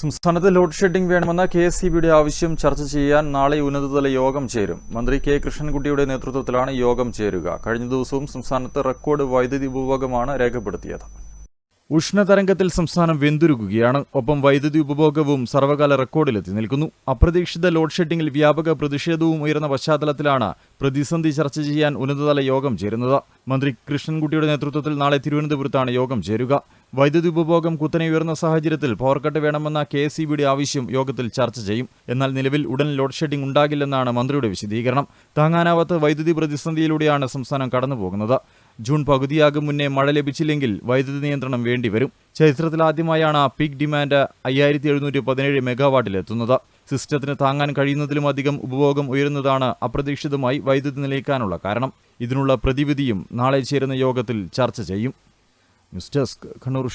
സംസ്ഥാനത്ത് load shedding വേണമെന്ന K S C ബിയുടെ ആവശ്യം ചർച്ച ചെയ്യാൻ നാളെ ഉന്നതതല യോഗം ചേരും. മന്ത്രി കെ കൃഷ്ണൻകുട്ടിയുടെ നേതൃത്വത്തിലാണ് യോഗം ചേരുക. കഴിഞ്ഞ ദിവസവും സംസ്ഥാനത്ത് റെക്കോർഡ് വൈദ്യുതി ഉപഭോഗമാണ് രേഖപ്പെടുത്തിയത്. ഉഷ്ണതരംഗത്തിൽ സംസ്ഥാനം വെന്തുരുകുകയാണ്. ഒപ്പം വൈദ്യുതി ഉപഭോഗവും സർവകാല റെക്കോർഡിലെത്തി നിൽക്കുന്നു. അപ്രതീക്ഷിത ലോഡ് ഷെഡിംഗിൽ വ്യാപക പ്രതിഷേധവും ഉയർന്ന പശ്ചാത്തലത്തിലാണ് പ്രതിസന്ധി ചർച്ച ചെയ്യാൻ ഉന്നതതല യോഗം ചേരുന്നത്. മന്ത്രി കൃഷ്ണൻകുട്ടിയുടെ നേതൃത്വത്തിൽ നാളെ തിരുവനന്തപുരത്താണ് യോഗം ചേരുക. വൈദ്യുതി ഉപഭോഗം കുത്തനെ ഉയർന്ന സാഹചര്യത്തിൽ പവർ വേണമെന്ന കെ എസ് ഇ ബിയുടെ ആവശ്യം യോഗത്തിൽ ചർച്ച ചെയ്യും. എന്നാൽ നിലവിൽ ഉടൻ ലോഡ് ഷെഡിംഗ് ഉണ്ടാകില്ലെന്നാണ് മന്ത്രിയുടെ വിശദീകരണം. താങ്ങാനാവാത്ത വൈദ്യുതി പ്രതിസന്ധിയിലൂടെയാണ് സംസ്ഥാനം കടന്നുപോകുന്നത്. ജൂൺ പകുതിയാകും മുന്നേ മഴ ലഭിച്ചില്ലെങ്കിൽ വൈദ്യുതി നിയന്ത്രണം വേണ്ടിവരും. ചരിത്രത്തിലാദ്യമായാണ് പീക്ക് ഡിമാൻഡ് അയ്യായിരത്തി എഴുന്നൂറ്റി പതിനേഴ് മെഗാവാട്ടിലെത്തുന്നത് സിസ്റ്റത്തിന് താങ്ങാൻ കഴിയുന്നതിലും അധികം ഉപഭോഗം ഉയരുന്നതാണ് അപ്രതീക്ഷിതമായി വൈദ്യുതി നിലയ്ക്കാനുള്ള കാരണം. ഇതിനുള്ള പ്രതിവിധിയും നാളെ ചേരുന്ന യോഗത്തിൽ ചർച്ച ചെയ്യും. News desk Kannur